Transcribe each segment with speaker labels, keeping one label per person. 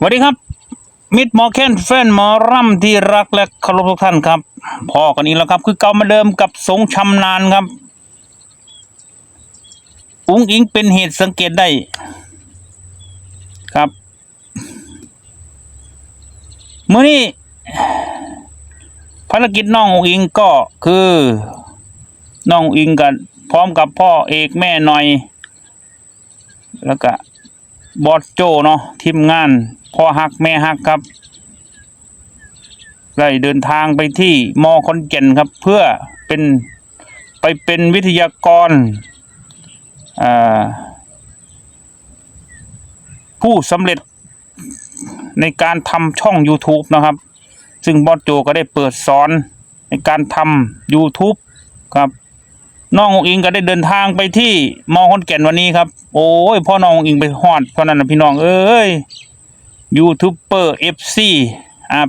Speaker 1: สวัสดีครับ มิดหมอแคนแฟนหมอร่ำที่รักและเคารพทุกท่านครับพ่อกันนี้แล้วครับ คือเก่ามาเดิมกับสงชำนาญครับ อุ้งอิงเป็นเหตุสังเกตได้ครับเมื่อนี้ภารกิจน้องอุ้งอิงก็คือน้องอุ้งอิงกัน พร้อมกับพ่อเอกแม่หน่อย แล้วก็ บอสโจเนาะทีมงานพ่อฮักแม่ฮักครับได้เดินทางไปที่มอคอนเจนครับ เพื่อเป็นไปเป็นวิทยากรผู้สำเร็จในการทำช่อง YouTube นะครับ ซึ่งบอสโจก็ได้เปิดสอนในการทำ YouTube ครับ น้ององอิงก็ได้เดินทางไปที่มอคอนแก่นวันนี้ครับ โอ้ยพ่อน้ององอิงไปฮอดเพราะนั้นนะพี่น้องเอ้ยยูทูบเบอร์เอฟซีอะ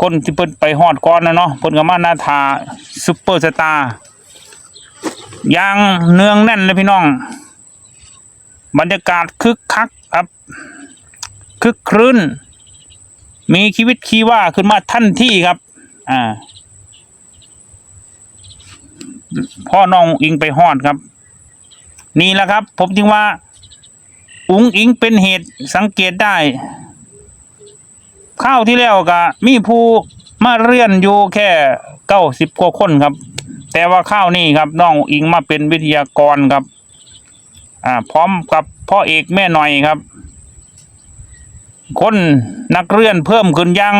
Speaker 1: คนที่เพิ่นไปฮอดก่อนนะเนาะเพิ่นก็มาหน้าทาซุปเปอร์สตาร์อย่างเนืองแน่นเลยพี่น้อง บรรยากาศคึกคักครับคึกครื้น มีชีวิตชีว่าขึ้นมาทันที่ครับ อ่า พ่อน้องอิงไปฮอดครับ นี่แหละครับ ผมจึงว่า อุงอิงเป็นเหตุสังเกตได้ข้าวที่แล้วก็มีผู้มาเรียนอยู่แค่เก้าสิบกว่าคนครับ แต่ว่าข้าวนี่ครับน้องอิงมาเป็นวิทยากรครับ อ่า พร้อมกับพ่อเอกแม่หน่อยครับ คนนักเรียนเพิ่มขึ้นยัง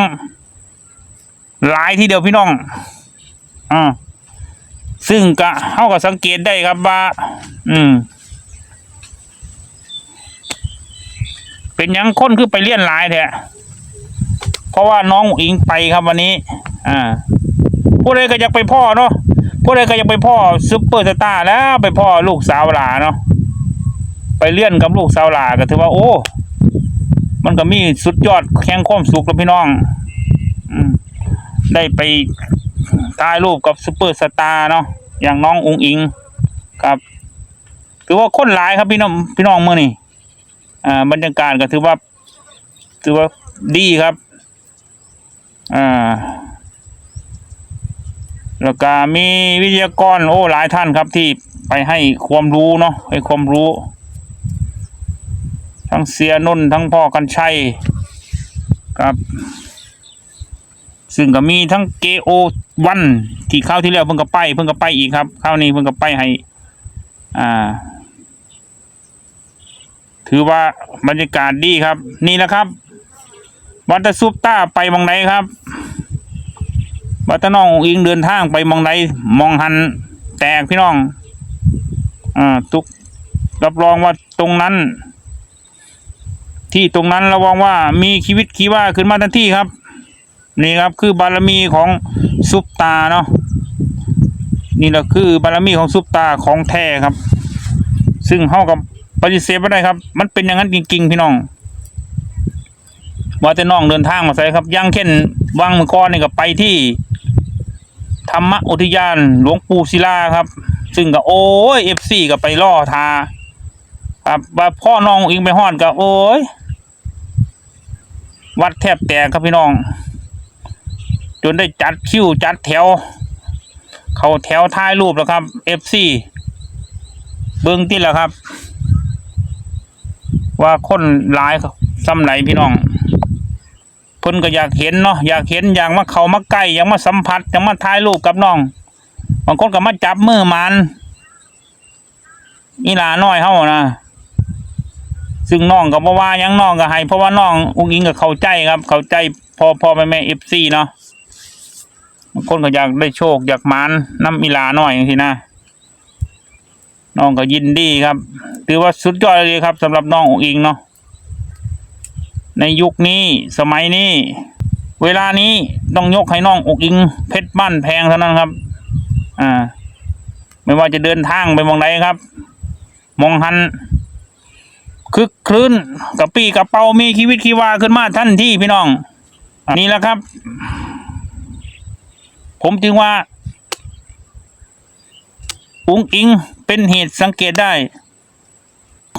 Speaker 1: หลายทีเดียวพี่น้องอ่า ซึ่งก็เขาก็สังเกตได้ครับว่า อืม เป็นยังคนคือไปเลี้ยนหลายแท้เพราะว่าน้องอิงไปครับวันนี้ อ่าผู้ใดก็อยากไปพ่อเนาะผู้ใดก็อยากไปพ่อซุปเปอร์สตาร์แล้วไปพ่อลูกสาวหลาเนาะไปเลี้ยนกับลูกสาวหลาก็ถือว่าโอ้ มันก็มีสุดยอดแข่งความสุขแล้วพี่น้องอืมได้ไปถ่ายรูปกับซูเปอร์สตาร์เนาะ อย่างน้องอุงอิงครับถือว่าคนหลายครับพี่น้องพี่น้องเมื่อนี่อ่าบรรยากาศก็ถือว่า ถือว่าดีครับอ่าแล้วก็มีวิทยากรโอ้หลายท่านครับที่ไปให้ความรู้เนาะให้ความรู้ ทั้งเสียนุ่นทั้งพ่อกันชัยครับ ซึ่งก็มีทั้งเกโอวันที่เข้าวที่แล้วเพิ่งก็ไปเพิ่งก็ไปอีกครับเข้าวนี้เพิ่งก็ไปให้ อ่า ถือว่าบรรยากาศดีครับ นี่แหละครับ วัตซุปต้าไปมองไหนครับวัตน้องอิงเดินทางไปมองไหนมองหันแตกพี่น้องอ่าทุกรับรองว่าตรงนั้น ที่ตรงนั้นระวังว่ามีชีวิตชีว่าขึ้นมาทันทีครับ นี่ครับคือบารมีของซุปตาเนาะนี่แหละคือบารมีของซุปตาของแท้ครับ ซึ่งเฮากับปฏิเสธไม่ได้ครับ มันเป็นอย่างนั้นจริงๆพี่น้องว่าแต่น้องเดินทางมาใส่ครับอยังเช่นวังมือก้อนนี่ก็ไปที่ธรรมอุทยานหลวงปู่ศิลาครับ ซึ่งก็โอ้ยเอฟซีก็ไปล่อทาครับว่าพ่อน้องอิงไปฮอดก็โอ้ยวัดแทบแตกครับพี่น้อง จนได้จัดคิวจัดแถว เขาแถวท้ายรูปแล้วครับเอฟซีเบิ้องที่แล้วครับ ว่าคนหลายซ้ำไหนพี่น้องเพิ่นก็อยากเห็นเนาะอยากเห็นอยากมาเขามาใกล้อยากมาสัมผัสอยากมาถ่ายรูปกับน้องบางคนก็มาจับมือมันนี่ลาน้อยเฮานะซึ่งน้องก็บ่ว่ายังน้องก็ให้เพราะว่าน้องอุ้งอิงก็เข้าใจครับ เข้าใจพอพอแม่แม่เอฟซีเนาะ บางคนก็อยากได้โชคอยากมานน้ำอีลาหน่อยสินะน้องก็ยินดีครับ ถือว่าสุดยอดเลยครับสำหรับน้ององอิงเนาะในยุคนี้สมัยนี้ เวลานี้ต้องยกให้น้องอุ้งอิง เพชรบ้านแพงเท่านั้นครับ อ่า ไม่ว่าจะเดินทางไปมองใดครับ มองหันคึกครื้นกับปีกับเปามีชีวิตชีวาขึ้นมาท่านที่พี่น้องนี่แหละครับ ผมจึงว่า อุงอิงเป็นเหตุสังเกตได้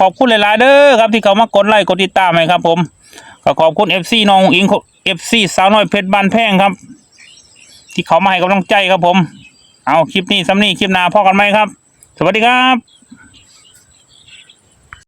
Speaker 1: ขอบคุณหลายๆเด้อครับที่เขามากดไลค์กดติดตามให้ครับ ผมก็ขอบคุณเอฟซีน้องอิงเอฟซีสาวน้อยเพชรบานแพงครับ ที่เขามาให้กำลังใจครับผม เอาคลิปนี้ซ้ำนี้คลิปหน้าพอกันไหมครับ สวัสดีครับ